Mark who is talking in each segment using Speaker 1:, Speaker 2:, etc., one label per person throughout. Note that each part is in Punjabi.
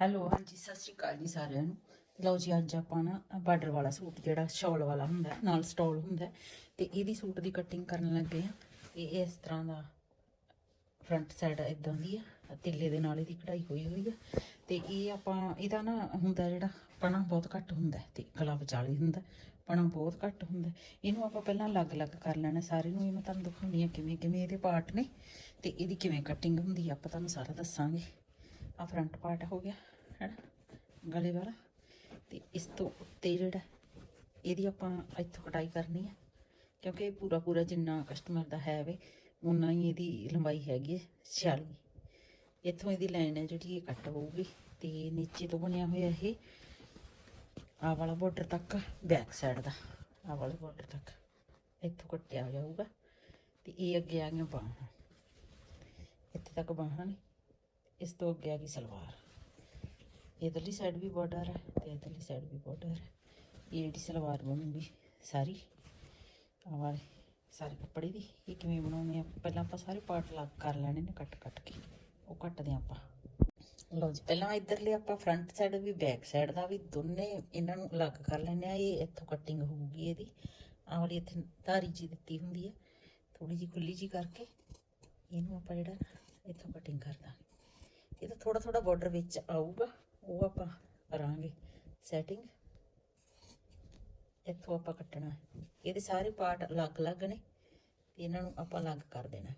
Speaker 1: ਹੈਲੋ ਹਾਂਜੀ ਸਤਿ ਸ਼੍ਰੀ ਅਕਾਲ ਜੀ ਸਾਰਿਆਂ ਨੂੰ। ਲਓ ਜੀ ਅੱਜ ਆਪਾਂ ਨਾ ਬਾਰਡਰ ਵਾਲਾ ਸੂਟ ਜਿਹੜਾ ਸ਼ਾਲ ਵਾਲਾ ਹੁੰਦਾ ਨਾਲ ਸਟੋਲ ਹੁੰਦਾ ਹੈ, ਤੇ ਇਹਦੀ ਸੂਟ ਦੀ ਕਟਿੰਗ ਕਰਨ ਲੱਗੇ ਆ। ਇਹ ਇਸ ਤਰ੍ਹਾਂ ਦਾ ਫਰੰਟ ਸਾਈਡ ਇਦਾਂ ਦੀ ਆ ਤਿੱਲੇ ਦੇ ਨਾਲ ਇਹਦੀ ਕਢਾਈ ਹੋਈ ਹੋਈ ਆ। ਤੇ ਇਹ ਆਪਾਂ ਇਹਦਾ ਨਾ ਹੁੰਦਾ ਜਿਹੜਾ ਪਣਾ ਬਹੁਤ ਘੱਟ ਹੁੰਦਾ ਹੈ ਤੇ ਗਲਾ ਵਿਚਾਲੇ ਹੁੰਦਾ ਪਣਾ ਬਹੁਤ ਘੱਟ ਹੁੰਦਾ ਇਹਨੂੰ ਆਪਾਂ ਪਹਿਲਾਂ ਅਲੱਗ-ਅਲੱਗ ਕਰ ਲੈਣਾ ਸਾਰੇ ਨੂੰ ਇਹ ਮੈਂ ਤੁਹਾਨੂੰ ਦਿਖਾਉਣੀ ਆ ਕਿਵੇਂ ਕਿਵੇਂ ਇਹਦੇ ਪਾਰਟ ਨੇ ਤੇ ਇਹਦੀ ਕਿਵੇਂ ਕਟਿੰਗ ਹੁੰਦੀ ਆ ਆਪਾਂ ਤੁਹਾਨੂੰ ਸਾਰਾ ਦੱਸਾਂਗੇ। ਆ ਫਰੰਟ ਪਾਰਟ ਹੋ ਗਿਆ। ਹੈਨਾ, ਗਲੇ ਵਾਲਾ। ਤੇ ਇਸ ਤੋਂ ਉੱਤੇ ਜਿਹੜਾ, ਇਹਦੀ ਆਪਾਂ ਇੱਥੋਂ ਕਟਾਈ ਕਰਨੀ ਹੈ ਕਿਉਂਕਿ ਇਹ ਪੂਰਾ ਪੂਰਾ ਜਿੰਨਾ ਕਸਟਮਰ ਦਾ ਹੈ ਵੇ ਉਨਾ ਹੀ ਇਹਦੀ ਲੰਬਾਈ ਹੈਗੀ ਹੈ 46 ਇੱਥੋਂ ਇਹਦੀ ਲਾਈਨ ਹੈ ਜਿਹੜੀ ਇਹ ਕੱਟ ਹੋਊਗੀ, ਤੇ ਨੀਚੇ ਤੋਂ ਬਣਿਆ ਹੋਇਆ ਇਹ ਆ ਵਾਲਾ ਬਾਰਡਰ ਤੱਕ ਬੈਕ ਸਾਈਡ ਦਾ ਆ ਵਾਲੇ ਬਾਰਡਰ ਤੱਕ, ਇੱਥੋਂ ਕੱਟਿਆ ਜਾਊਗਾ, ਤੇ ਇਹ ਅੱਗੇ ਆ ਗਿਆ ਬਾਹਾਂ। ਇੱਥੇ ਤੱਕ ਬਾਹਾਂ ਨੇ, ਇਸ ਤੋਂ ਅੱਗੇ ਆ ਗਈ ਸਲਵਾਰ। ਇਧਰਲੀ ਸਾਈਡ ਵੀ ਬਾਰਡਰ ਹੈ ਤੇ ਇਧਰਲੀ ਸਾਈਡ ਵੀ ਬਾਰਡਰ ਹੈ। ਇਹ ਜਿਹੜੀ ਸਲਵਾਰ ਬਣੂਗੀ ਸਾਰੀ, ਆਹ ਵਾਲੀ, ਸਾਰੇ ਕੱਪੜੇ ਦੀ, ਇਹ ਕਿਵੇਂ ਬਣਾਉਣੀ ਆ? ਪਹਿਲਾਂ ਆਪਾਂ ਸਾਰੇ ਪਾਰਟ ਲੱਗ ਕਰ ਲੈਣੇ ਨੇ ਕੱਟ ਕੱਟ ਕੇ, ਉਹ ਕੱਟਦੇ ਆਪਾਂ। ਲਓ ਜੀ, ਪਹਿਲਾਂ ਇਧਰਲੇ ਆਪਾਂ ਫਰੰਟ ਸਾਈਡ ਵੀ ਬੈਕ ਸਾਈਡ ਦਾ ਵੀ ਦੋਨੇ ਇਹਨਾਂ ਨੂੰ ਅਲੱਗ ਕਰ ਲੈਣੇ ਆ ਇਹ ਇੱਥੋਂ ਕਟਿੰਗ ਹੋਊਗੀ ਇਹਦੀ। ਆਹ ਵਾਲੀ ਇੱਥੇ ਧਾਰੀ ਜੀ ਦਿੱਤੀ ਹੁੰਦੀ ਹੈ। ਥੋੜੀ ਜੀ ਖੁੱਲੀ ਜੀ ਕਰਕੇ ਇਹਨੂੰ ਆਪਾਂ ਜਿਹੜਾ ਨਾ ਇੱਥੋਂ ਕਟਿੰਗ ਕਰ ਦਾਂਗੇ। ਇਹਦਾ ਥੋੜਾ ਥੋੜਾ ਬਾਰਡਰ ਵਿੱਚ ਆਊਗਾ। ਉਹ ਆਪਾਂ ਕਰਾਂਗੇ ਸੈਟਿੰਗ ਇੱਥੋਂ ਆਪਾਂ ਕੱਟਣਾ। ਇਹਦੇ ਸਾਰੇ ਪਾਰਟ ਅਲੱਗ-ਅਲੱਗ ਨੇ, ਤੇ ਇਹਨਾਂ ਨੂੰ ਆਪਾਂ ਅਲੱਗ ਕਰ ਦੇਣਾ ਹੈ।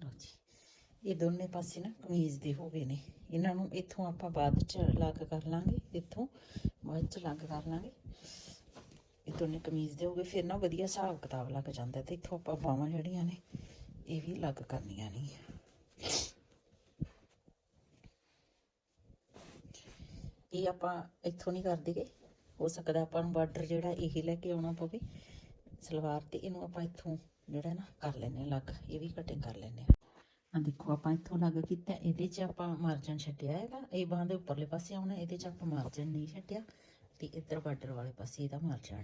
Speaker 1: ਲਓ ਜੀ ਇਹ ਦੋਨੇ ਪਾਸੇ ਨਾ ਕਮੀਜ਼ ਦੇ ਹੋ ਗਏ ਨੇ। ਇਹਨਾਂ ਨੂੰ ਇੱਥੋਂ ਆਪਾਂ ਬਾਅਦ ਚ ਅਲੱਗ ਕਰ ਲਾਂਗੇ, ਇੱਥੋਂ ਬਾਅਦ ਚ ਅਲੱਗ ਕਰ ਲਾਂਗੇ। ਇਹ ਦੋਨੇ ਕਮੀਜ਼ ਦੇ ਹੋ ਗਏ, ਫਿਰ ਨਾ ਵਧੀਆ ਹਿਸਾਬ ਕਿਤਾਬ ਲੱਗ ਜਾਂਦਾ ਤੇ ਇੱਥੋਂ ਆਪਾਂ ਬਾਹਾਂ ਜਿਹੜੀਆਂ ਨੇ, ਇਹ ਵੀ ਅਲੱਗ ਕਰਨੀਆਂ ਨੇ। ਇਹ ਆਪਾਂ ਇੱਥੋਂ ਨਹੀਂ ਕਰਦੇਗੇ ਹੋ ਸਕਦਾ ਆਪਾਂ ਨੂੰ ਬਾਰਡਰ ਜਿਹੜਾ ਇਹ ਲੈ ਕੇ ਆਉਣਾ ਪਵੇ। ਸਲਵਾਰ ਤੇ ਇਹਨੂੰ ਆਪਾਂ ਇੱਥੋਂ ਜਿਹੜਾ ਨਾ ਕਰ ਲੈਨੇ ਅਲੱਗ, ਇਹ ਵੀ ਕਟਿੰਗ ਕਰ ਲੈਨੇ ਆ ਦੇਖੋ, ਆਪਾਂ ਇੱਥੋਂ ਅਲੱਗ ਕੀਤਾ ਇਹਦੇ 'ਚ ਆਪਾਂ ਮਾਰਜਨ ਛੱਡਿਆ ਹੈਗਾ। ਇਹ ਬਾਹਾਂ ਦੇ ਉੱਪਰਲੇ ਪਾਸੇ ਆਉਣਾ, ਇਹਦੇ 'ਚ ਆਪਾਂ ਮਾਰਜਨ ਨਹੀਂ ਛੱਡਿਆ ਤੇ ਇੱਧਰ ਬਾਰਡਰ ਵਾਲੇ ਪਾਸੇ ਇਹਦਾ ਮਾਰਜਨ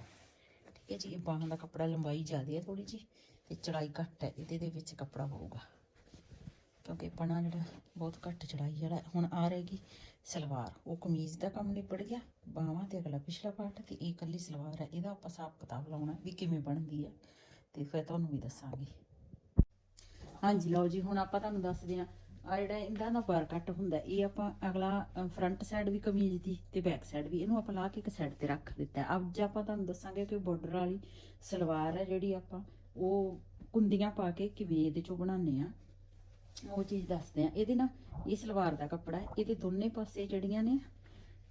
Speaker 1: ਠੀਕ ਹੈ ਜੀ, ਇਹ ਬਾਹਾਂ ਦਾ ਕੱਪੜਾ ਲੰਬਾਈ ਜ਼ਿਆਦਾ ਹੈ ਥੋੜੀ ਜੀ ਤੇ ਚੜਾਈ ਘੱਟ ਹੈ, ਇਹਦੇ ਦੇ ਵਿੱਚ ਕੱਪੜਾ ਹੋਊਗਾ। ਕਿਉਂਕਿ ਪਣਾ ਜਿਹੜਾ ਬਹੁਤ ਘੱਟ ਚੜਾਈ ਜਿਹੜਾ ਹੁਣ ਆ ਰਹੇਗੀ ਸਲਵਾਰ। ਉਹ ਕਮੀਜ਼ ਦਾ ਕੰਮ ਨਿਬੜ ਗਿਆ, ਬਾਹਾਂ ਤੇ ਅਗਲਾ ਪਿਛਲਾ ਪਾਰਟ ਤੇ ਇਹ ਇਕੱਲੀ ਸਲਵਾਰ ਹੈ, ਇਹਦਾ ਆਪਾਂ ਹਿਸਾਬ ਕਿਤਾਬ ਲਾਉਣਾ ਵੀ ਕਿਵੇਂ ਬਣਦੀ ਹੈ ਤੇ ਫਿਰ ਤੁਹਾਨੂੰ ਵੀ ਦੱਸਾਂਗੇ। ਹਾਂਜੀ, ਲਓ ਜੀ, ਹੁਣ ਆਪਾਂ ਤੁਹਾਨੂੰ ਦੱਸਦੇ ਆ ਆ ਜਿਹੜਾ ਇਹਦਾ ਨਾ ਬਾਰ ਕੱਟ ਹੁੰਦਾ, ਇਹ ਆਪਾਂ ਅਗਲਾ ਫਰੰਟ ਸਾਈਡ ਵੀ ਕਮੀਜ਼ ਦੀ ਤੇ ਬੈਕ ਸਾਈਡ ਵੀ, ਇਹਨੂੰ ਆਪਾਂ ਲਾ ਕੇ ਇੱਕ ਸਾਈਡ ਤੇ ਰੱਖ ਦਿੱਤਾ ਅੱਜ ਆਪਾਂ ਤੁਹਾਨੂੰ ਦੱਸਾਂਗੇ ਕਿ ਬਾਰਡਰ ਵਾਲੀ ਸਲਵਾਰ ਹੈ ਜਿਹੜੀ ਆਪਾਂ, ਉਹ ਕੁੰਦੀਆਂ ਪਾ ਕੇ ਕਿਵੇਂ ਇਹਦੇ ਚੋਂ ਬਣਾਉਂਦੇ ਆ ਉਹ ਚੀਜ਼ ਦੱਸਦੇ ਆ ਇਹਦੇ ਨਾ, ਇਹ ਸਲਵਾਰ ਦਾ ਕੱਪੜਾ ਹੈ। ਇਹਦੇ ਦੋਨੇ ਪਾਸੇ ਜਿਹੜੀਆਂ ਨੇ,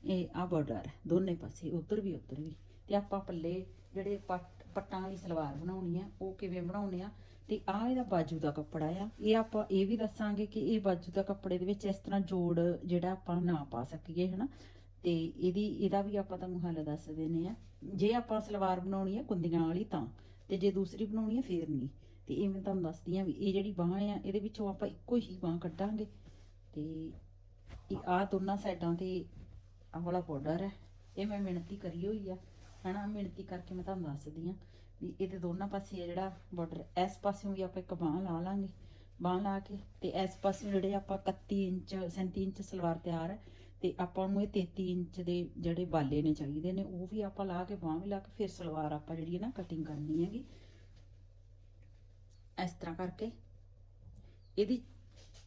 Speaker 1: ਇਹ ਆ ਬਾਰਡਰ ਹੈ। ਦੋਨੇ ਪਾਸੇ, ਉੱਧਰ ਵੀ ਉੱਧਰ ਵੀ। ਤੇ ਆਪਾਂ ਪੱਲੇ ਜਿਹੜੇ ਪੱਟ, ਪੱਟਾਂ ਵਾਲੀ ਸਲਵਾਰ ਬਣਾਉਣੀ ਆ ਉਹ ਕਿਵੇਂ ਬਣਾਉਣੇ ਆ ਤੇ ਆਹ ਇਹਦਾ ਬਾਜੂ ਦਾ ਕੱਪੜਾ ਆ। ਇਹ ਆਪਾਂ ਇਹ ਵੀ ਦੱਸਾਂਗੇ ਕਿ ਇਹ ਬਾਜੂ ਦਾ ਕੱਪੜੇ ਦੇ ਵਿੱਚ ਇਸ ਤਰ੍ਹਾਂ ਜੋੜ ਜਿਹੜਾ ਆਪਾਂ ਨਾ ਪਾ ਸਕੀਏ, ਹਨਾ? ਤੇ ਇਹਦੀ, ਇਹਦਾ ਵੀ ਆਪਾਂ ਤੁਹਾਨੂੰ ਹੱਲ ਦੱਸ ਦਿੰਨੇ ਆ ਜੇ ਆਪਾਂ ਸਲਵਾਰ ਬਣਾਉਣੀ ਆ ਕੁੰਦੀਆਂ ਵਾਲੀ ਤਾਂ, ਤੇ ਜੇ ਦੂਸਰੀ ਬਣਾਉਣੀ ਆ ਫੇਰ ਨਹੀਂ। ਤੇ ਇਹ ਮੈਂ ਤੁਹਾਨੂੰ ਦੱਸਦੀ ਆ ਵੀ ਇਹ ਜਿਹੜੀ ਬਾਂਹ ਆ, ਇਹਦੇ ਵਿੱਚੋਂ ਆਪਾਂ ਇੱਕੋ ਹੀ ਬਾਂਹ ਕੱਢਾਂਗੇ। ਤੇ ਇਹ ਆ ਦੋਨਾਂ ਸਾਈਡਾਂ ਤੇ ਆਹ ਵਾਲਾ ਬਾਰਡਰ ਹੈ ਇਹ ਮੈਂ ਮਿਹਨਤੀ ਕਰੀ ਹੋਈ ਆ। ਹਨਾ? ਮਿਹਨਤੀ ਕਰਕੇ ਮੈਂ ਤੁਹਾਨੂੰ ਦੱਸਦੀ ਆ ਵੀ ਇਹਦੇ ਦੋਨਾਂ ਪਾਸੇ ਆ ਜਿਹੜਾ ਬਾਰਡਰ ਇਸ ਪਾਸਿਓਂ ਵੀ ਆਪਾਂ ਇੱਕ ਬਾਂਹ ਲਾ ਲਾਂਗੇ। ਬਾਂਹ ਲਾ ਕੇ ਤੇ ਇਸ ਪਾਸੇ ਜਿਹੜੇ ਆਪਾਂ 31 ਇੰਚ 37 ਇੰਚ ਸਲਵਾਰ ਤਿਆਰ ਹੈ ਤੇ ਆਪਾਂ ਨੂੰ ਇਹ 33 ਇੰਚ ਦੇ ਜਿਹੜੇ ਬਾਲੇ ਨੇ ਚਾਹੀਦੇ ਨੇ, ਉਹ ਵੀ ਆਪਾਂ ਲਾ ਕੇ ਬਾਂਹ ਵੀ ਲਾ ਕੇ ਫਿਰ ਸਲਵਾਰ ਆਪਾਂ ਜਿਹੜੀ ਹੈ ਨਾ ਕਟਿੰਗ ਕਰਨੀ ਹੈਗੀ। ਇਸ ਤਰ੍ਹਾਂ ਕਰਕੇ ਇਹਦੀ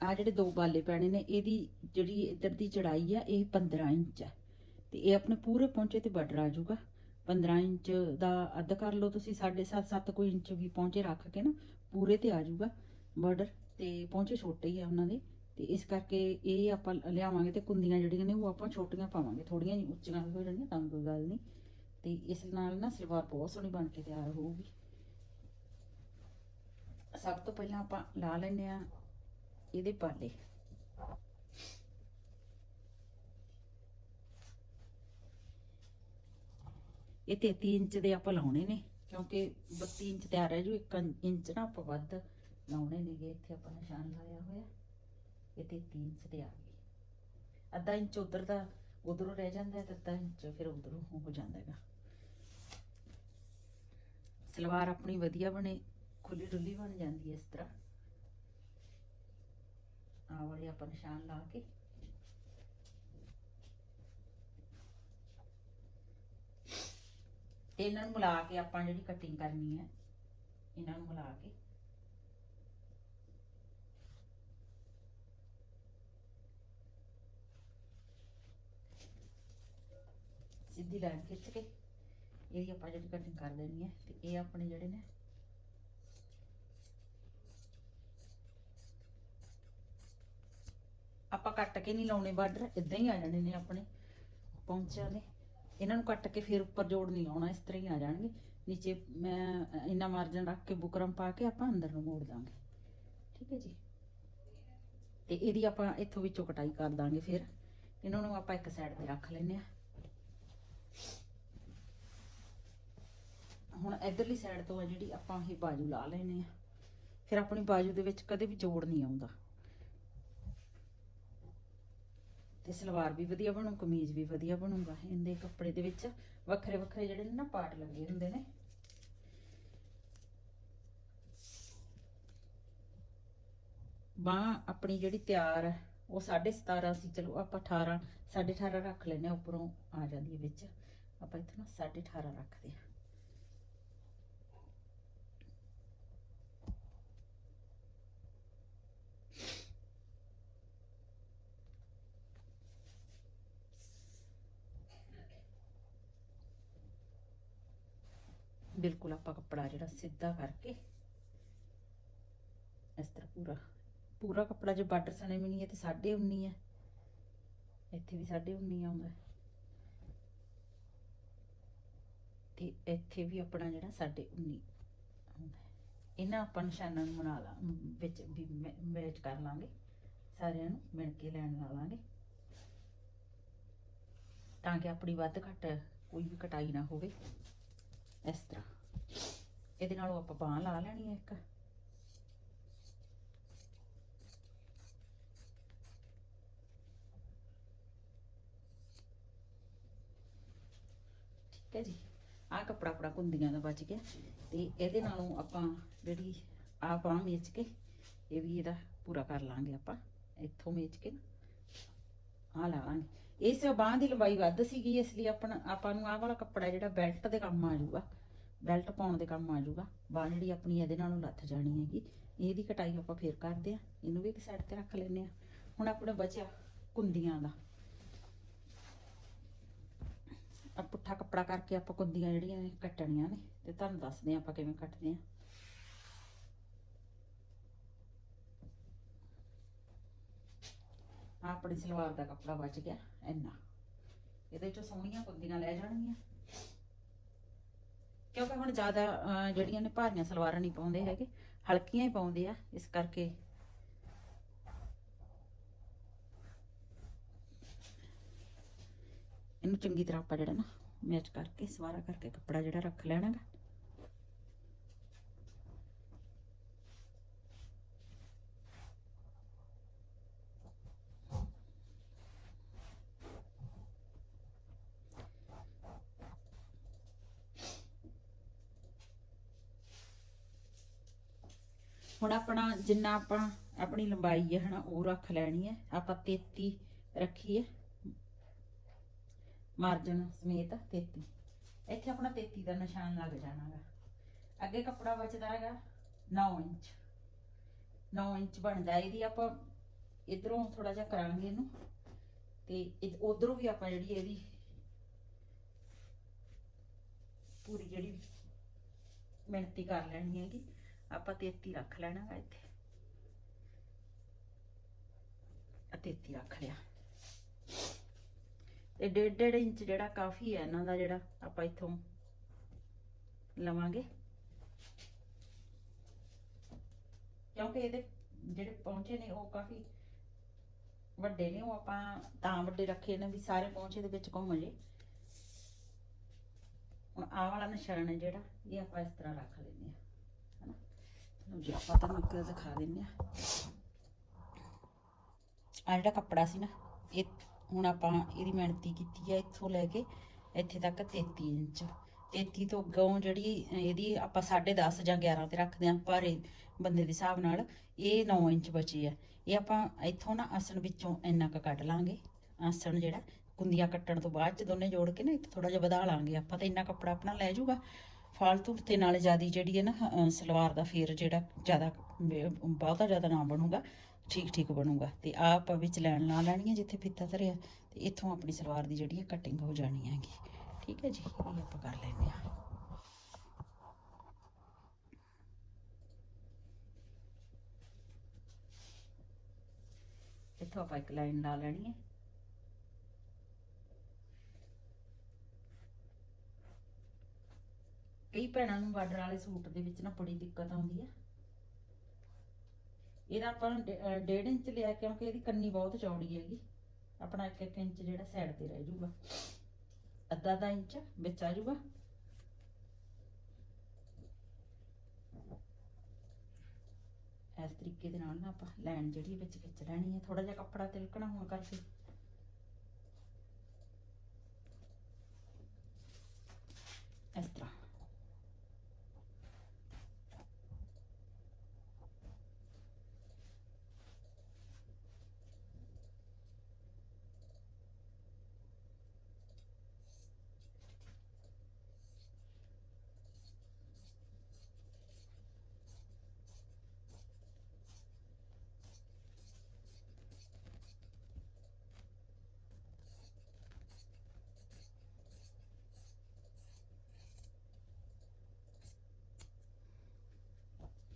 Speaker 1: ਆ ਜਿਹੜੇ ਦੋ ਬਾਲੇ ਪੈਣੇ ਨੇ, ਇਹਦੀ ਜਿਹੜੀ ਇੱਧਰ ਦੀ ਚੜਾਈ ਆ ਇਹ 15 ਇੰਚ ਹੈ। ਤੇ ਇਹ ਆਪਣੇ ਪੂਰੇ ਪਹੁੰਚੇ ਤੇ ਬਾਰਡਰ ਆ ਜਾਊਗਾ। 15 ਇੰਚ ਦਾ ਅੱਧ ਕਰ ਲਓ ਤੁਸੀਂ 7.5 7 ਕੋਈ ਇੰਚ ਵੀ ਪਹੁੰਚੇ ਰੱਖ ਕੇ ਨਾ, ਪੂਰੇ ਤੇ ਆ ਜਾਊਗਾ ਬਾਰਡਰ ਤੇ ਪਹੁੰਚੇ ਛੋਟੇ ਹੀ ਆ ਉਹਨਾਂ ਦੇ। ਤੇ ਇਸ ਕਰਕੇ ਇਹ ਆਪਾਂ ਲਿਆਵਾਂਗੇ ਤੇ ਕੁੰਦੀਆਂ ਜਿਹੜੀਆਂ ਨੇ ਉਹ ਆਪਾਂ ਛੋਟੀਆਂ ਪਾਵਾਂਗੇ ਥੋੜੀਆਂ ਜਿਹੀਆਂ ਉੱਚੀਆਂ ਹੋ ਜਾਣਗੀਆਂ ਤਾਂ ਕੋਈ ਗੱਲ ਨਹੀਂ। ਤੇ ਇਸ ਨਾਲ ਨਾ ਸਲਵਾਰ ਬਹੁਤ ਸੋਹਣੀ ਬਣ ਕੇ ਤਿਆਰ ਹੋਊਗੀ। ਸਭ ਤੋਂ ਪਹਿਲਾਂ ਆਪਾਂ ਲਾ ਲੈਂਦੇ ਆ ਇਹਦੇ ਪਾਲੇ। ਇਹ 33 ਇੰਚ ਦੇ ਆਪਾਂ ਲਾਉਣੇ ਨੇ, ਕਿਉਂਕਿ 32 ਇੰਚ ਤਿਆਰ ਹੈ ਜੋ 1 ਇੰਚ ਨਾ ਆਪਾਂ ਵੱਧ ਲਾਉਣੇ ਨੇਗੇ, ਇੱਥੇ ਆਪਾਂ ਨਿਸ਼ਾਨ ਲਾਇਆ ਹੋਇਆ। ਇਹ 33 ਇੰਚ ਦੇ ਆ ਗਏ ਅੱਧਾ ਇੰਚ ਉਧਰ ਦਾ ਉਧਰੋਂ ਰਹਿ ਜਾਂਦਾ ਤੇ ਅੱਧਾ ਇੰਚ ਫਿਰ ਉਧਰੋਂ ਹੋ ਜਾਂਦਾ ਹੈਗਾ। ਸਲਵਾਰ ਆਪਣੀ ਵਧੀਆ ਬਣੇ, ਖੁੱਲੀ ਡੁੱਲੀ ਬਣ ਜਾਂਦੀ ਹੈ ਇਸ ਤਰ੍ਹਾਂ। ਆਹ ਵਾਲੇ ਆਪਾਂ ਨਿਸ਼ਾਨ ਲਾ ਕੇ ਤੇ ਇਹਨਾਂ ਨੂੰ ਮਿਲਾ ਕੇ ਆਪਾਂ ਜਿਹੜੀ ਕਟਿੰਗ ਕਰਨੀ ਹੈ, ਇਹਨਾਂ ਨੂੰ ਮਿਲਾ ਕੇ। ਸਿੱਧੀ ਲਾਈਨ ਖਿੱਚ ਕੇ, ਇਹਦੀ ਆਪਾਂ ਜਿਹੜੀ ਕਟਿੰਗ ਕਰ ਦੇਣੀ ਹੈ, ਤੇ ਇਹ ਆਪਣੇ ਜਿਹੜੇ ਨੇ, ਆਪਾਂ ਕੱਟ ਕੇ ਨਹੀਂ ਲਾਉਣੇ ਬਾਰਡਰ ਇਦਾਂ ਹੀ ਆ ਜਾਣੇ ਨੇ ਆਪਣੇ ਪੌਂਚਿਆਂ ਦੇ। ਇਹਨਾਂ ਨੂੰ ਕੱਟ ਕੇ ਫਿਰ ਉੱਪਰ ਜੋੜ ਨਹੀਂ ਲਾਉਣਾ ਇਸ ਤਰ੍ਹਾਂ ਹੀ ਆ ਜਾਣਗੇ। ਨੀਚੇ ਮੈਂ ਇੰਨਾ ਮਾਰਜਨ ਰੱਖ ਕੇ ਬੁਕਰਮ ਪਾ ਕੇ ਆਪਾਂ ਅੰਦਰ ਨੂੰ ਮੋੜ ਦਾਂਗੇ। ਠੀਕ ਹੈ ਜੀ? ਤੇ ਇਹਦੀ ਆਪਾਂ ਇੱਥੋਂ ਵਿੱਚੋਂ ਕਟਾਈ ਕਰ ਦਾਂਗੇ ਫਿਰ। ਇਹਨਾਂ ਨੂੰ ਆਪਾਂ ਇੱਕ ਸਾਈਡ ਤੇ ਰੱਖ ਲੈਨੇ ਆ ਹੁਣ ਇਧਰਲੀ ਸਾਈਡ ਤੋਂ ਆ ਜਿਹੜੀ ਆਪਾਂ ਇਹ ਬਾਜੂ ਲਾ ਲੈਨੇ ਆ ਫਿਰ ਆਪਣੀ ਬਾਜੂ ਦੇ ਵਿੱਚ ਕਦੇ ਵੀ ਜੋੜ ਨਹੀਂ ਆਉਂਦਾ। ਤੇ ਸਲਵਾਰ ਵੀ ਵਧੀਆ ਬਣੂ, ਕਮੀਜ਼ ਵੀ ਵਧੀਆ ਬਣੂਗਾ। ਇਹਦੇ ਕੱਪੜੇ ਦੇ ਵਿੱਚ ਵੱਖਰੇ ਵੱਖਰੇ ਜਿਹੜੇ ਨੇ ਨਾ ਪਾਰਟ ਲੱਗੇ ਹੁੰਦੇ ਨੇ। ਬਾਹ ਆਪਣੀ ਜਿਹੜੀ ਤਿਆਰ ਹੈ ਉਹ 17.5 ਸੀ, ਚਲੋ ਆਪਾਂ 18 18.5 ਰੱਖ ਲੈਨੇ ਆ ਉੱਪਰੋਂ ਆ ਜਾਂਦੀ ਹੈ ਵਿੱਚ। ਆਪਾਂ ਇੱਥੇ ਨਾ 18.5 ਰੱਖਦੇ ਹਾਂ। ਬਿਲਕੁਲ ਆਪਾਂ ਕੱਪੜਾ ਜਿਹੜਾ ਸਿੱਧਾ ਕਰਕੇ ਇਸ ਤਰ੍ਹਾਂ ਪੂਰਾ ਪੂਰਾ ਕੱਪੜਾ ਜੇ ਬਾਰਡਰ ਸਣੇ ਵੀ ਨਹੀਂ ਹੈ ਤੇ 19.5 ਹੈ। ਇੱਥੇ ਵੀ 19.5 ਆਉਂਦਾ ਹੈ। ਤੇ ਇੱਥੇ ਵੀ ਆਪਣਾ ਜਿਹੜਾ 19.5 ਆਉਂਦਾ ਇਹਨਾਂ ਆਪਾਂ ਨਿਸ਼ਾਨਾਂ ਨੂੰ ਬਣਾ ਲਾ, ਵਿੱਚ ਵੀ ਮੈਚ ਕਰ ਲਾਂਗੇ। ਸਾਰਿਆਂ ਨੂੰ ਮਿਣ ਕੇ ਲੈਣ ਲਾ ਲਾਂਗੇ। ਤਾਂ ਕਿ ਆਪਣੀ ਵੱਧ ਘੱਟ ਕੋਈ ਵੀ ਕਟਾਈ ਨਾ ਹੋਵੇ। ਇਸ ਤਰ੍ਹਾਂ। ਇਹਦੇ ਨਾਲੋਂ ਆਪਾਂ ਬਾਂਹ ਲਾ ਲੈਣੀ ਹੈ ਇੱਕ। ਠੀਕ ਹੈ ਜੀ। ਆਹ ਕੱਪੜਾ ਆਪਣਾ ਕੁੰਦੀਆਂ ਦਾ ਬਚ ਗਿਆ। ਤੇ ਇਹਦੇ ਨਾਲੋਂ ਆਪਾਂ ਜਿਹੜੀ ਆਹ ਬਾਂਹ ਵੇਚ ਕੇ, ਇਹ ਵੀ ਇਹਦਾ ਪੂਰਾ ਕਰ ਲਾਂਗੇ ਆਪਾਂ। ਇੱਥੋਂ ਵੇਚ ਕੇ ਆ ਲਾਵਾਂਗੇ ਇਸ ਬਾਂਹ ਦੀ ਲੰਬਾਈ ਵੱਧ ਸੀਗੀ, ਇਸ ਲਈ ਆਪਣਾ, ਆਪਾਂ ਨੂੰ ਆਹ ਵਾਲਾ ਕੱਪੜਾ ਜਿਹੜਾ ਬੈਲਟ ਦੇ ਕੰਮ ਆ ਜਾਊਗਾ। ਬੈਲਟ ਪਾਉਣ ਦੇ ਕੰਮ ਆ ਜਾਊਗਾ। ਬਾਂਹ ਜਿਹੜੀ ਆਪਣੀ ਇਹਦੇ ਨਾਲੋਂ ਲੱਥ ਜਾਣੀ ਹੈਗੀ। ਇਹਦੀ ਕਟਾਈ ਆਪਾਂ ਫੇਰ ਕਰਦੇ ਆ ਇਹਨੂੰ ਵੀ ਇੱਕ ਸਾਈਡ ਤੇ ਰੱਖ ਲੈਨੇ ਆ ਹੁਣ ਆਪਣਾ ਬਚਿਆ ਕੁੰਦੀਆਂ ਦਾ। ਆ ਪੁੱਠਾ ਕੱਪੜਾ ਕਰਕੇ ਆਪਾਂ ਕੁੰਦੀਆਂ ਜਿਹੜੀਆਂ ਨੇ ਕੱਟਣੀਆਂ ਨੇ, ਤੇ ਤੁਹਾਨੂੰ ਦੱਸਦੇ ਆ ਆਪਾਂ ਕਿਵੇਂ ਕੱਟਦੇ ਆ ਆਪਣੀ ਸਲਵਾਰ ਦਾ ਕੱਪੜਾ ਬਚ ਗਿਆ, ਇੰਨਾ। ਇਹਦੇ ਚੋਂ ਸੋਹਣੀਆਂ ਕੁੰਦੀਆਂ ਲੈ ਜਾਣਗੀਆਂ। ਕਿਉਂਕਿ ਹੁਣ ਜ਼ਿਆਦਾ ਜਿਹੜੀਆਂ ਨੇ ਭਾਰੀਆਂ ਸਲਵਾਰਾਂ ਨਹੀਂ ਪਾਉਂਦੇ ਹੈਗੇ, ਹਲਕੀਆਂ ਹੀ ਪਾਉਂਦੇ ਆ, ਇਸ ਕਰਕੇ। ਇਹਨੂੰ ਚੰਗੀ ਤਰ੍ਹਾਂ ਆਪਾਂ ਜਿਹੜਾ ਨਾ ਮੈਚ ਕਰਕੇ, ਸਵਾਰਾ ਕਰਕੇ ਕੱਪੜਾ ਜਿਹੜਾ ਰੱਖ ਲੈਣਾ ਹੁਣ ਆਪਣਾ ਜਿੰਨਾ ਆਪਾਂ ਆਪਣੀ ਲੰਬਾਈ ਹੈ ਹਨਾ, ਉਹ ਰੱਖ ਲੈਣੀ ਹੈ ਆਪਾਂ 33 ਰੱਖੀ ਹੈ ਮਾਰਜਨ ਸਮੇਤ 33 ਇੱਥੇ ਆਪਣਾ 33 ਦਾ ਨਿਸ਼ਾਨ ਲੱਗ ਜਾਣਾਗਾ। ਅੱਗੇ ਕੱਪੜਾ ਬਚਦਾ ਹੈਗਾ 9 ਇੰਚ। 9 ਇੰਚ ਬਣਦਾ, ਇਹਦੀ ਆਪਾਂ ਇਧਰੋਂ ਥੋੜਾ ਜਿਹਾ ਕਰਾਂਗੇ ਇਹਨੂੰ। ਤੇ ਉਧਰੋਂ ਵੀ ਆਪਾਂ ਜਿਹੜੀ ਇਹਦੀ ਪੂਰੀ ਜਿਹੜੀ ਮਿਹਨਤੀ ਕਰ ਲੈਣੀ ਹੈਗੀ। ਆਪਾਂ 33 ਰੱਖ ਲੈਣਾ ਵਾ ਇੱਥੇ। 33 ਰੱਖ ਲਿਆ। ਤੇ ਡੇਢ ਡੇਢ ਇੰਚ ਜਿਹੜਾ ਕਾਫੀ ਹੈ, ਇਹਨਾਂ ਦਾ ਜਿਹੜਾ ਆਪਾਂ ਇੱਥੋਂ ਲਵਾਂਗੇ। ਕਿਉਂਕਿ ਇਹਦੇ ਜਿਹੜੇ ਪੌਂਚੇ ਨੇ, ਉਹ ਕਾਫੀ ਵੱਡੇ ਨੇ, ਉਹ ਆਪਾਂ ਤਾਂ ਵੱਡੇ ਰੱਖੇ ਨੇ ਵੀ ਸਾਰੇ ਪੌਂਚੇ ਦੇ ਵਿੱਚ ਘੁੰਮ ਜੇ। ਹੁਣ ਆਹ ਵਾਲਾ ਨਿਸ਼ਾਨ ਹੈ ਜਿਹੜਾ, ਇਹ ਆਪਾਂ ਇਸ ਤਰ੍ਹਾਂ ਰੱਖ ਲੈਂਦੇ ਆ ਲਓ ਜੀ, ਆਪਾਂ ਤੁਹਾਨੂੰ ਇੱਕ ਦਿਖਾ ਦਿੰਨੇ ਆ ਆ ਜਿਹੜਾ ਕੱਪੜਾ ਸੀ ਨਾ, ਇਹ ਹੁਣ ਆਪਾਂ ਇਹਦੀ ਮਿਹਨਤੀ ਕੀਤੀ ਹੈ ਇੱਥੋਂ ਲੈ ਕੇ ਇੱਥੇ ਤੱਕ 33 ਇੰਚ। 33 ਤੋਂ ਅੱਗੋਂ ਜਿਹੜੀ ਇਹਦੀ ਆਪਾਂ 10.5 ਜਾਂ 11 ਤੇ ਰੱਖਦੇ ਆਂ ਭਾਰੇ ਬੰਦੇ ਦੇ ਹਿਸਾਬ ਨਾਲ, ਇਹ 9 ਇੰਚ ਬਚੀ ਆ। ਇਹ ਆਪਾਂ ਇੱਥੋਂ ਨਾ ਆਸਣ ਵਿੱਚੋਂ ਇੰਨਾ ਕੁ ਕੱਢ ਲਾਂਗੇ। ਆਸਣ ਜਿਹੜਾ ਕੁੰਦੀਆਂ ਕੱਟਣ ਤੋਂ ਬਾਅਦ ਚ ਦੋਨੇ ਜੋੜ ਕੇ ਨਾ ਇੱਥੇ ਥੋੜਾ ਜਿਹਾ ਵਧਾ ਲਾਂਗੇ। ਆਪਾਂ ਤਾਂ ਇੰਨਾ ਕੱਪੜਾ ਆਪਣਾ ਲੈ ਜਾਊਗਾ। ਫਾਲਤੂ ਤੇ ਨਾਲੇ ਜਿਆਦੀ ਜਿਹੜੀ ਹੈ ਨਾ ਸਲਵਾਰ ਦਾ ਫੇਰ ਜਿਹੜਾ ਜ਼ਿਆਦਾ ਬਹੁਤਾ ਜ਼ਿਆਦਾ ਨਾ ਬਣੂਗਾ, ਠੀਕ ਠੀਕ ਬਣੂਗਾ। ਤੇ ਆ ਆਪਾਂ ਵਿੱਚ ਲੈਣ ਲਾ ਲੈਣੀ ਹੈ, ਜਿੱਥੇ ਫੀਤਾ ਧਰਿਆ, ਤੇ ਇੱਥੋਂ ਆਪਣੀ ਸਲਵਾਰ ਦੀ ਜਿਹੜੀ ਹੈ ਕਟਿੰਗ ਹੋ ਜਾਣੀ ਹੈਗੀ। ਠੀਕ ਹੈ ਜੀ, ਇਹ ਆਪਾਂ ਕਰ ਲੈਂਦੇ ਆ ਇੱਥੋਂ ਆਪਾਂ ਇੱਕ ਲਾਈਨ ਲਾ ਲੈਣੀ ਹੈ ਕਈ ਭੈਣਾਂ ਨੂੰ ਬਾਰਡਰ ਵਾਲੇ ਸੂਟ ਦੇ ਵਿੱਚ ਨਾ ਬੜੀ ਦਿੱਕਤ ਆਉਂਦੀ ਹੈ ਇਹਦਾ ਆਪਾਂ ਨੂੰ ਡੇ- ਅਹ ਡੇਢ ਇੰਚ ਲਿਆ ਕਿਉਂਕਿ ਇਹਦੀ ਕੰਨੀ ਬਹੁਤ ਚੌੜੀ ਹੈਗੀ। ਆਪਣਾ ਇੱਕ ਇੰਚ ਜਿਹੜਾ ਸਾਈਡ ਤੇ ਰਹਿ ਜਾਊਗਾ ਅੱਧਾ ਅੱਧਾ ਇੰਚ ਵਿੱਚ ਆ ਜਾਊਗਾ ਇਸ ਤਰੀਕੇ ਦੇ ਨਾਲ ਨਾ ਆਪਾਂ ਲਾਈਨ ਜਿਹੜੀ ਵਿੱਚ ਖਿੱਚ ਲੈਣੀ ਹੈ ਥੋੜਾ ਜਿਹਾ ਕੱਪੜਾ ਤਿਲਕਣਾ ਹੋਣ ਕਰਕੇ ਇਸ ਤਰ੍ਹਾਂ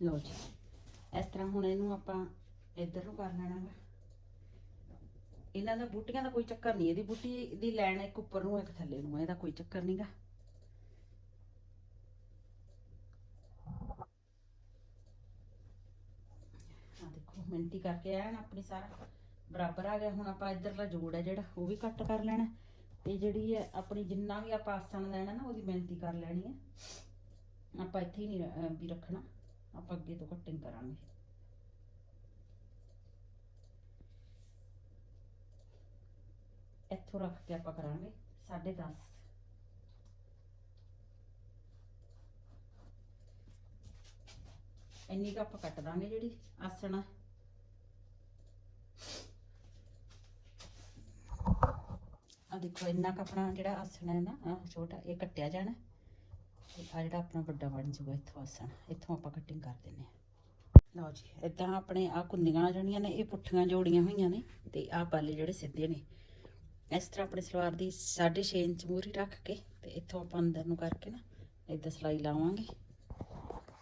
Speaker 1: ਲਓ ਜੀ। ਇਸ ਤਰ੍ਹਾਂ ਹੁਣ ਇਹਨੂੰ ਆਪਾਂ ਇੱਧਰ ਨੂੰ ਕਰ ਲੈਣਾ ਵਾ। ਇਹਨਾਂ ਦਾ ਬੂਟੀਆਂ ਦਾ ਕੋਈ ਚੱਕਰ ਨਹੀਂ, ਇਹਦੀ ਬੂਟੀ ਦੀ ਲਾਈਨ ਇੱਕ ਉੱਪਰ ਨੂੰ, ਇੱਕ ਥੱਲੇ ਨੂੰ ਇਹਦਾ ਕੋਈ ਚੱਕਰ ਨਹੀਂਗਾ ਆ ਦੇਖੋ, ਮਿੰਟੀ ਕਰਕੇ ਆਇਆ ਨਾ ਆਪਣੀ ਸਾਰਾ ਬਰਾਬਰ ਆ ਗਿਆ। ਹੁਣ ਆਪਾਂ ਇੱਧਰਲਾ ਜੋੜ ਹੈ ਜਿਹੜਾ, ਉਹ ਵੀ ਕੱਟ ਕਰ ਲੈਣਾ। ਤੇ ਜਿਹੜੀ ਹੈ ਆਪਣੀ ਜਿੰਨਾ ਵੀ ਆਪਾਂ ਆਸਣ ਲੈਣਾ ਨਾ, ਉਹਦੀ ਮਿਹਨਤੀ ਕਰ ਲੈਣੀ ਹੈ। ਆਪਾਂ ਇੱਥੇ ਹੀ ਨਹੀਂ ਵੀ ਰੱਖਣਾ। ਆਪਾਂ ਅੱਗੇ ਤੋਂ ਕਟਿੰਗ ਕਰਾਂਗੇ ਇੱਥੋਂ ਰੱਖ ਕੇ ਆਪਾਂ ਕਰਾਂਗੇ 10.5 ਇੰਨੀ ਕੁ ਆਪਾਂ ਕੱਟ ਦਾਂਗੇ ਜਿਹੜੀ ਆਸਣ ਆ ਦੇਖੋ ਇੰਨਾ ਕੁ ਆਪਣਾ ਜਿਹੜਾ ਆਸਣ ਹੈ ਨਾ ਛੋਟਾ ਇਹ ਕੱਟਿਆ ਜਾਣਾ ਆ ਜਿਹੜਾ ਆਪਣਾ ਵੱਡਾ ਬਣ ਜੂਗਾ ਇੱਥੋਂ ਆਸਣ ਇੱਥੋਂ ਆਪਾਂ ਕਟਿੰਗ ਕਰ ਦਿੰਨੇ ਆ ਲਓ ਜੀ ਇਦਾਂ ਆਪਣੇ ਆ ਕੁੰਦੀਆਂ ਜਿਹੜੀਆਂ ਨੇ, ਇਹ ਪੁੱਠੀਆਂ ਜੋੜੀਆਂ ਹੋਈਆਂ ਨੇ ਤੇ ਆ ਪਾਲੇ ਜਿਹੜੇ ਸਿੱਧੇ ਨੇ। ਇਸ ਤਰ੍ਹਾਂ ਆਪਣੇ ਸਲਵਾਰ ਦੀ 6.5 ਇੰਚ ਮੂਰੀ ਰੱਖ ਕੇ ਤੇ ਇੱਥੋਂ ਆਪਾਂ ਅੰਦਰ ਨੂੰ ਕਰਕੇ ਨਾ ਇਦਾਂ ਸਲਾਈ ਲਾਵਾਂਗੇ।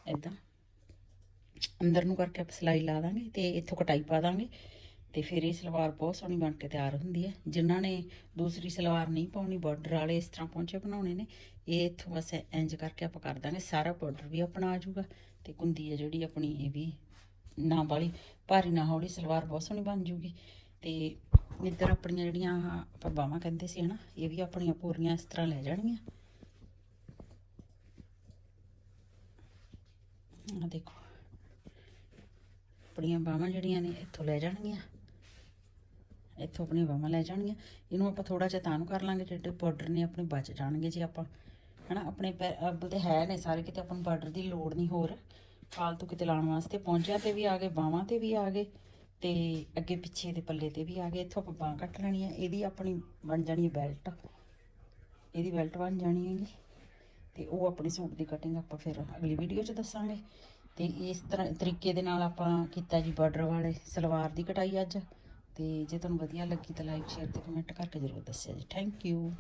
Speaker 1: ਇਦਾਂ ਅੰਦਰ ਨੂੰ ਕਰਕੇ ਆਪਾਂ ਸਲਾਈ ਲਾ ਦਾਂਗੇ ਤੇ ਇੱਥੋਂ ਕਟਾਈ ਪਾ ਦਾਂਗੇ ਤੇ ਫਿਰ ਇਹ ਸਲਵਾਰ ਬਹੁਤ ਸੋਹਣੀ ਬਣ ਕੇ ਤਿਆਰ ਹੁੰਦੀ ਹੈ। ਜਿਨ੍ਹਾਂ ਨੇ ਦੂਸਰੀ ਸਲਵਾਰ ਨਹੀਂ ਪਾਉਣੀ, ਬਾਰਡਰ ਵਾਲੇ ਇਸ ਤਰ੍ਹਾਂ ਪਹੁੰਚੇ ਬਣਾਉਣੇ ਨੇ ਇਹ ਇੱਥੋਂ ਬਸ ਇੰਜ ਕਰਕੇ ਆਪਾਂ ਕਰ ਦਾਂਗੇ, ਸਾਰਾ ਬਾਰਡਰ ਵੀ ਆਪਣਾ ਆ ਜਾਊਗਾ ਤੇ ਕੁੰਦੀ ਹੈ ਜਿਹੜੀ ਆਪਣੀ ਇਹ ਵੀ ਨਾ ਵਾਲੀ, ਭਾਰੀ ਨਾ ਹੌਲੀ, ਸਲਵਾਰ ਬਹੁਤ ਸੋਹਣੀ ਬਣ ਜੂਗੀ ਤੇ ਇੱਧਰ ਆਪਣੀਆਂ ਜਿਹੜੀਆਂ ਆਪਾਂ ਬਾਹਾਂ ਕਹਿੰਦੇ ਸੀ ਹਨਾ, ਇਹ ਵੀ ਆਪਣੀਆਂ ਪੂਰੀਆਂ ਇਸ ਤਰ੍ਹਾਂ ਲੈ ਜਾਣਗੀਆਂ। ਆ ਦੇਖੋ, ਆਪਣੀਆਂ ਬਾਹਾਂ ਜਿਹੜੀਆਂ ਨੇ ਇੱਥੋਂ ਲੈ ਜਾਣਗੀਆਂ। ਇੱਥੋਂ ਆਪਣੀਆਂ ਬਾਹਾਂ ਲੈ ਜਾਣਗੀਆਂ। ਇਹਨੂੰ ਆਪਾਂ ਥੋੜਾ ਜਿਹਾ ਤਾਂ ਕਰ ਲਾਂਗੇ, ਜਿਹੜੇ ਬਾਰਡਰ ਨੇ ਆਪਣੇ ਬਚ ਜਾਣਗੇ ਜੇ ਆਪਾਂ ਹਨਾ, ਆਪਣੇ ਪੈ- ਅੱਬਲ ਤੇ ਹੈ ਨੇ ਸਾਰੇ, ਕਿਤੇ ਆਪਾਂ ਨੂੰ ਬਾਰਡਰ ਦੀ ਲੋੜ ਨਹੀਂ ਹੋਰ, ਫਾਲਤੂ ਕਿਤੇ ਲਾਉਣ ਵਾਸਤੇ ਪਹੁੰਚਿਆ ਤੇ ਵੀ ਆ ਗਏ, ਬਾਹਾਂ ਤੇ ਵੀ ਆ ਗਏ ਤੇ ਅੱਗੇ ਪਿੱਛੇ ਦੇ ਪੱਲੇ ਤੇ ਵੀ ਆ ਗਏ। ਇੱਥੋਂ ਆਪਾਂ ਬਾਂਹ ਕੱਟ ਲੈਣੀ ਹੈ ਇਹਦੀ ਆਪਣੀ ਬਣ ਜਾਣੀ ਹੈ ਬੈਲਟ ਇਹਦੀ ਬੈਲਟ ਬਣ ਜਾਣੀ ਹੈਗੀ ਤੇ ਉਹ ਆਪਣੇ ਸੂਟ ਦੀ ਕਟਿੰਗ ਆਪਾਂ ਫਿਰ ਅਗਲੀ ਵੀਡੀਓ 'ਚ ਦੱਸਾਂਗੇ। ਤੇ ਇਸ ਤਰ੍ਹਾਂ ਤਰੀਕੇ ਦੇ ਨਾਲ ਆਪਾਂ ਕੀਤਾ ਜੀ ਬਾਰਡਰ ਵਾਲੇ ਸਲਵਾਰ ਦੀ ਕਟਾਈ ਅੱਜ। ਤੇ ਜੇ ਤੁਹਾਨੂੰ ਵਧੀਆ ਲੱਗੀ ਤਾਂ ਲਾਈਕ ਸ਼ੇਅਰ ਤੇ ਕਮੈਂਟ ਕਰਕੇ ਜ਼ਰੂਰ ਦੱਸਿਆ ਜੀ। Thank you